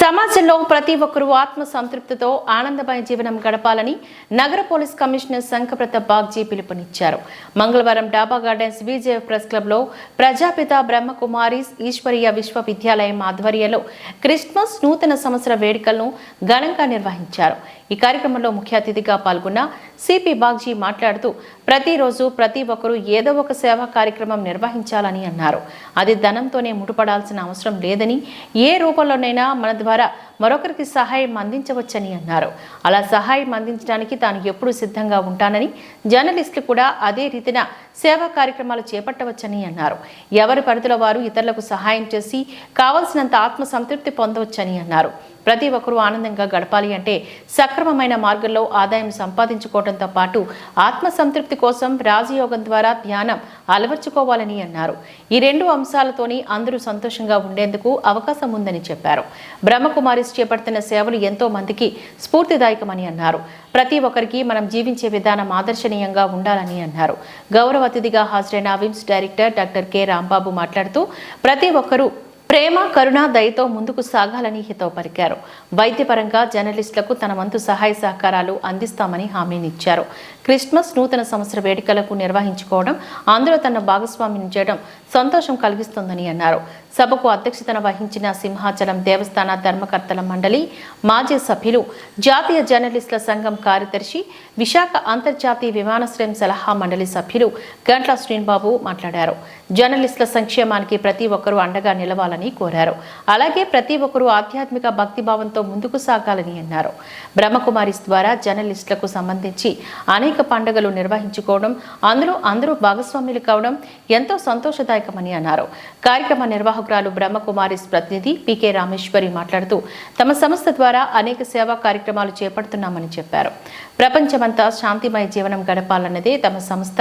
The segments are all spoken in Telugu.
సమాజంలో ప్రతి ఒక్కరూ ఆత్మ సంతృప్తితో ఆనందమయ జీవనం గడపాలని నగర పోలీస్ కమిషనర్ శంఖప్రత బాగ్జీ పిలుపునిచ్చారు. మంగళవారం డాబా గార్డెన్స్ బీజేఎఫ్ ప్రెస్ క్లబ్లో ప్రజాపిత బ్రహ్మకుమారీస్ ఈశ్వరీయ విశ్వవిద్యాలయం ఆధ్వర్యంలో క్రిస్మస్ నూతన సంవత్సర వేడుకలను ఘనంగా నిర్వహించారు. ఈ కార్యక్రమంలో ముఖ్య అతిథిగా పాల్గొన్న సిపి బాగ్జీ మాట్లాడుతూ ప్రతిరోజు ప్రతి ఒక్కరూ ఏదో ఒక సేవా కార్యక్రమం నిర్వహించాలని అన్నారు. అది ధనంతోనే ముడిపడాల్సిన అవసరం లేదని ఏ రూపంలోనైనా మన ద్వారా మరొకరికి సహాయం అందించవచ్చని అన్నారు. అలా సహాయం అందించడానికి తాను ఎప్పుడూ సిద్ధంగా ఉంటానని జర్నలిస్టులు కూడా అదే రీతిన సేవా కార్యక్రమాలు చేపట్టవచ్చని అన్నారు. ఎవరి పరిధిలో వారు ఇతరులకు సహాయం చేసి కావలసినంత ఆత్మ సంతృప్తి పొందవచ్చని అన్నారు. ప్రతి ఒక్కరూ ఆనందంగా గడపాలి అంటే సక్రమమైన మార్గంలో ఆదాయం సంపాదించుకోవడంతో పాటు ఆత్మ సంతృప్తి కోసం రాజయోగం ద్వారా ధ్యానం అలవర్చుకోవాలని అన్నారు. ఈ రెండు అంశాలతోని అందరూ సంతోషంగా ఉండేందుకు అవకాశం ఉందని చెప్పారు. బ్రహ్మకుమారిస్ చేపడుతున్న సేవలు ఎంతో మందికి స్ఫూర్తిదాయకమని అన్నారు. ప్రతి ఒక్కరికి మనం జీవించే విధానం ఆదర్శనీయంగా ఉండాలని అన్నారు. గౌరవ అతిథిగా హాజరైన VIMS director doctor K. Rambabu మాట్లాడుతూ ప్రతి ఒక్కరూ ప్రేమ కరుణ దయతో ముందుకు సాగాలని హితవు పలికారు వైద్యపరంగా జర్నలిస్టులకు తన వంతు సహాయ సహకారాలు అందిస్తామని హామీనిచ్చారు. క్రిస్మస్ నూతన సంవత్సర వేడుకలకు నిర్వహించుకోవడం అందులో తన భాగస్వామ్యం చేయడం సంతోషం కలిగిస్తుందని అన్నారు. సభకు అధ్యక్షతన వహించిన సింహాచలం దేవస్థాన ధర్మకర్తల మండలి మాజీ సభ్యులు జాతీయ జర్నలిస్టుల సంఘం కార్యదర్శి విశాఖ అంతర్జాతీయ విమానాశ్రయం సలహా మండలి సభ్యులు గంట్ల శ్రీనిబాబు మాట్లాడారు. జర్నలిస్టుల సంక్షేమానికి ప్రతి ఒక్కరూ అండగా నిలవాలని కోరారు. అలాగే ప్రతి ఒక్కరూ ఆధ్యాత్మిక భక్తిభావంతో ముందుకు సాగాలని అన్నారు. బ్రహ్మకుమారిస్ ద్వారా జర్నలిస్టులకు సంబంధించి అనేక పండుగలు నిర్వహించుకోవడం అందులో అందరూ భాగస్వాములు కావడం ఎంతో సంతోషదాయకమని అన్నారు. కార్యక్రమ నిర్వాహకురాలు బ్రహ్మకుమారిస్ ప్రతినిధి పికే రామేశ్వరి మాట్లాడుతూ తమ సంస్థ ద్వారా అనేక సేవా కార్యక్రమాలు చేపడుతున్నామని చెప్పారు. ప్రపంచమంతా శాంతిమయ జీవనం గడపాలన్నదే తమ సంస్థ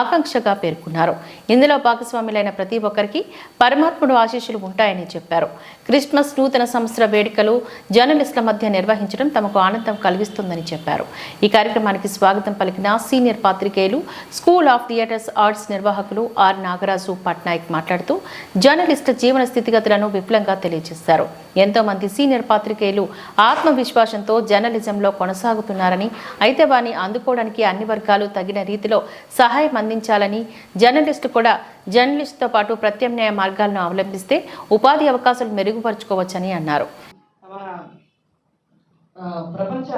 ఆకాంక్షగా పేర్కొన్నారు. ఇందులో భాగస్వాములైన ప్రతి ఒక్కరికి పరమాత్ముడు ఆశీస్సులు ఉంటాయని చెప్పారు. క్రిస్మస్ నూతన సంవత్సర వేడుకలు జర్నలిస్టుల మధ్య నిర్వహించడం తమకు ఆనందం కలిగిస్తుందని చెప్పారు. ఈ కార్యక్రమానికి స్వాగతం పలికిన సీనియర్ పాత్రికేయులు స్కూల్ ఆఫ్ థియేటర్స్ ఆర్ట్స్ నిర్వాహకులు ఆర్ నాగరాజు పట్నాయక్ మాట్లాడుతూ జర్నలిస్టు జీవన స్థితిగతులను విపులంగా తెలియజేశారు. ఎంతో మంది సీనియర్ పాత్రికేయులు ఆత్మవిశ్వాసంతో జర్నలిజంలో కొనసాగుతున్నారని అయితే వాని అందుకోవడానికి అన్ని వర్గాలు తగిన రీతిలో సహాయం అందించాలని జర్నలిస్టు కూడా జర్నలిస్టుతో పాటు ప్రత్యామ్నాయ మార్గాలను అవలంబిస్తే ఉపాధి అవకాశాలు మెరుగుపరుచుకోవచ్చని అన్నారు. ప్రపంచ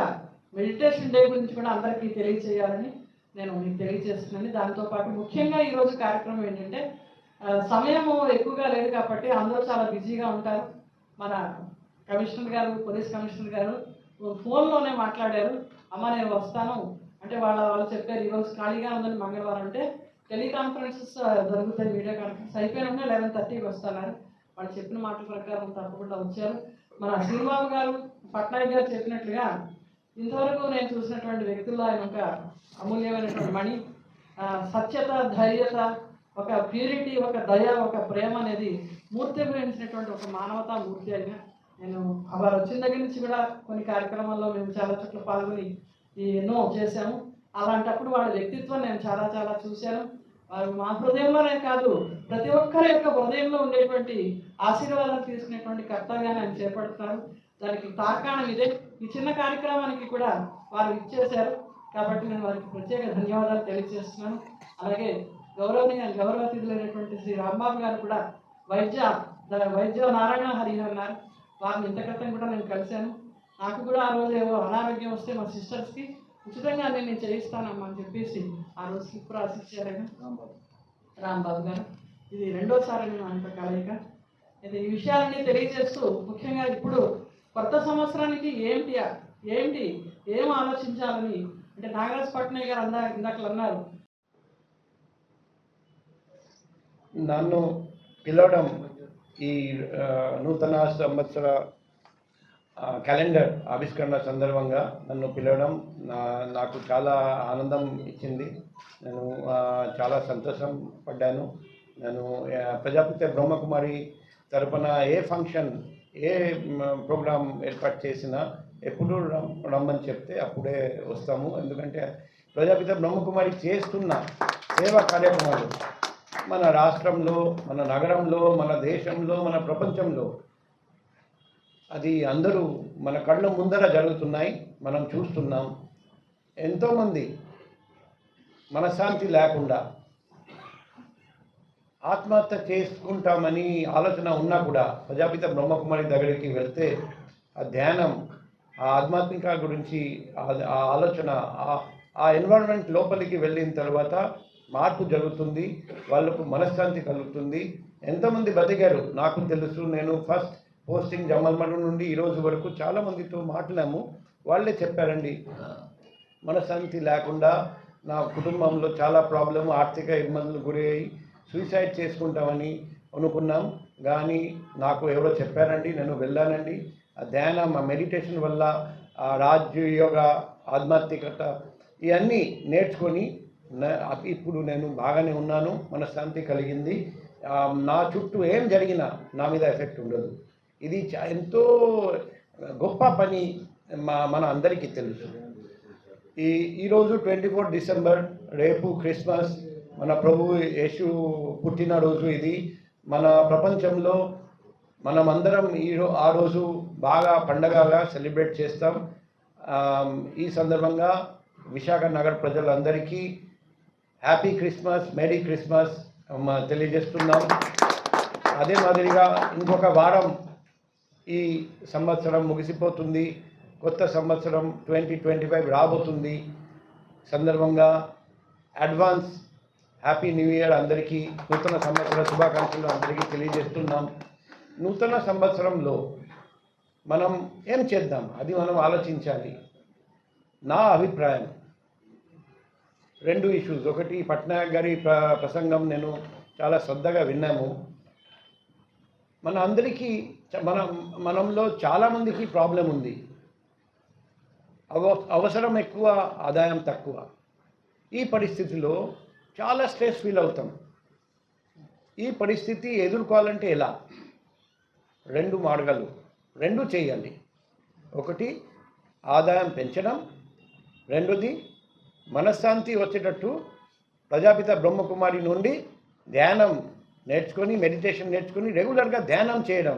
మెడిటేషన్ డే గురించి కూడా అందరికీ తెలియచేయాలని నేను మీకు తెలియజేస్తున్నాను దాంతోపాటు ముఖ్యంగా ఈరోజు కార్యక్రమం ఏంటంటే సమయము ఎక్కువగా లేదు కాబట్టి అందరూ చాలా బిజీగా ఉంటారు. మన కమిషనర్ గారు పోలీస్ కమిషనర్ గారు ఫోన్లోనే మాట్లాడారు అమ్మ నేను వస్తాను. అంటే వాళ్ళ వాళ్ళు చెప్పారు ఈరోజు ఖాళీగా ఉందని మంగళవారం అంటే టెలికాన్ఫరెన్సెస్ జరుగుతాయి వీడియో కాన్ఫరెన్స్. అయిపోయినా లెవెన్ థర్టీకి వస్తున్నారు. వాళ్ళు చెప్పిన మాటల ప్రకారం తప్పకుండా వచ్చారు. మన శ్రీబాబు గారు పట్నాయక్ గారు చెప్పినట్లుగా ఇంతవరకు నేను చూసినటువంటి వ్యక్తుల్లో ఆయన ఒక అమూల్యమైనటువంటి మణి సత్యత ధైర్యత ఒక ప్యూరిటీ ఒక దయ ఒక ప్రేమ అనేది మూర్తి గురించినటువంటి ఒక మానవతా మూర్తి అయినా నేను వారు వచ్చిన దగ్గర నుంచి కూడా కొన్ని కార్యక్రమాల్లో మేము చాలా చోట్ల పాల్గొని ఎన్నో చేశాము. అలాంటప్పుడు వాళ్ళ వ్యక్తిత్వం నేను చాలా చాలా చూశాను. వారు మా హృదయంలోనే కాదు ప్రతి ఒక్కరి యొక్క హృదయంలో ఉండేటువంటి ఆశీర్వాదాలు తీసుకునేటువంటి కర్తవ్యాన్ని ఆయన చేపడుతున్నారు. దానికి తార్కాణం ఇదే. ఈ చిన్న కార్యక్రమానికి కూడా వారు ఇచ్చేశారు. కాబట్టి నేను వారికి ప్రత్యేక ధన్యవాదాలు తెలియజేస్తున్నాను. అలాగే గౌరవనీయ గౌరవ అతిథులైనటువంటి శ్రీ రాంబాబు గారు కూడా వైద్య వైద్య నారాయణ హరిహర్ గారు వారిని ఇంత క్రితం కూడా నేను కలిశాను. నాకు కూడా ఆ రోజు ఏవో అనారోగ్యం వస్తే మా సిస్టర్స్కి ఉచితంగా నేను నేను చేయిస్తానమ్మా అని చెప్పేసి ఆ రోజు స్లిప్ రాసి ఇచ్చారని రాంబాబు గారు. ఇది రెండోసారి నేను అంత కలయిక. ఇది ఈ విషయాలన్నీ తెలియజేస్తూ ముఖ్యంగా ఇప్పుడు కొత్త సంవత్సరానికి ఏంటి ఏంటి ఏం ఆలోచించాలని అంటే నాగరాజ్ పట్నాయ్ గారు అందా ఇందాకలు అన్నారు. నన్ను పిలవడం ఈ నూతన సంవత్సర క్యాలెండర్ ఆవిష్కరణ సందర్భంగా నన్ను పిలవడం నా నాకు చాలా ఆనందం ఇచ్చింది. నేను చాలా సంతోషం పడ్డాను. నేను ప్రజాపతి బ్రహ్మకుమారి తరపున ఏ ఫంక్షన్ ఏ ప్రోగ్రాం ఏర్పాటు చేసినా ఎప్పుడు రమ్మని చెప్తే అప్పుడే వస్తాము. ఎందుకంటే ప్రజాపిత బ్రహ్మకుమారి చేస్తున్న సేవా కార్యక్రమాలు మన రాష్ట్రంలో మన నగరంలో మన దేశంలో మన ప్రపంచంలో. అది అందరూ మన కళ్ళ ముందర జరుగుతున్నాయి. మనం చూస్తున్నాం. ఎంతోమంది మనశ్శాంతి లేకుండా ఆత్మహత్య చేసుకుంటామని ఆలోచన ఉన్నా కూడా ప్రజాపిత బ్రహ్మకుమారి దగ్గరికి వెళ్తే ఆ ధ్యానం ఆ ఆధ్యాత్మిక గురించి ఆ- ఆలోచన ఆ- ఆ ఎన్వైరన్మెంట్ లోపలికి వెళ్ళిన తర్వాత మార్పు జరుగుతుంది వాళ్ళకు మనశ్శాంతి కలుగుతుంది. ఎంతమంది బతికారు? నాకు తెలుసు నేను ఫస్ట్ పోస్టింగ్ జమల్మడ నుండి ఈరోజు వరకు చాలామందితో మాట్లాడాము. వాళ్ళే చెప్పారండి మనశ్శాంతి లేకుండా నా కుటుంబంలో చాలా ప్రాబ్లం ఆర్థిక ఇబ్బందులు గురి అయ్యి సూసైడ్ చేసుకుంటామని అనుకున్నాం. కానీ నాకు ఎవరో చెప్పారండి నేను వెళ్ళానండి. ఆ ధ్యానం మా మెడిటేషన్ వల్ల ఆ రాజయోగ ఆధ్యాత్మికత ఇవన్నీ నేర్చుకొని ఇప్పుడు నేను బాగానే ఉన్నాను మనశ్శాంతి కలిగింది. నా చుట్టూ ఏం జరిగినా నా మీద ఎఫెక్ట్ ఉండదు. ఇది చా- ఎంతో గొప్ప పని మా మన అందరికీ తెలుసు. ఈ ఈరోజు ట్వంటీ ఫోర్ డిసెంబర్ రేపు క్రిస్మస్ మన ప్రభు యేసు పుట్టినరోజు ఇది. మన ప్రపంచంలో మనమందరం ఈ ఆ రోజు బాగా పండగగా సెలబ్రేట్ చేస్తాం. ఈ సందర్భంగా విశాఖ నగర ప్రజలందరికీ హ్యాపీ క్రిస్మస్ మెరీ క్రిస్మస్ తెలియజేస్తున్నాం. అదే మాదిరిగా ఇంకొక వారం ఈ సంవత్సరం ముగిసిపోతుంది. కొత్త సంవత్సరం ట్వంటీ ట్వంటీ ఫైవ్ రాబోతుంది. సందర్భంగా అడ్వాన్స్ హ్యాపీ న్యూ ఇయర్ అందరికీ నూతన సంవత్సర శుభాకాంక్షలు అందరికీ తెలియజేస్తున్నాం. నూతన సంవత్సరంలో మనం ఏం చేద్దాం? అది మనం ఆలోచించాలి. నా అభిప్రాయం రెండు ఇష్యూస్ ఒకటి పట్నాయక్ గారి ప్ర ప్రసంగం నేను చాలా శ్రద్ధగా విన్నాము. మన అందరికీ మన మనంలో చాలామందికి ప్రాబ్లం ఉంది. అవ అవసరం ఎక్కువ ఆదాయం తక్కువ. ఈ పరిస్థితిలో చాలా స్ట్రెస్ ఫీల్ అవుతాం. ఈ పరిస్థితి ఎదుర్కోవాలంటే ఎలా? రెండు మార్గాలు. రెండు చేయాలి. ఒకటి ఆదాయం పెంచడం. రెండోది మనశ్శాంతి వచ్చేటట్టు ప్రజాపిత బ్రహ్మకుమారి నుండి ధ్యానం నేర్చుకొని మెడిటేషన్ నేర్చుకొని రెగ్యులర్గా ధ్యానం చేయడం.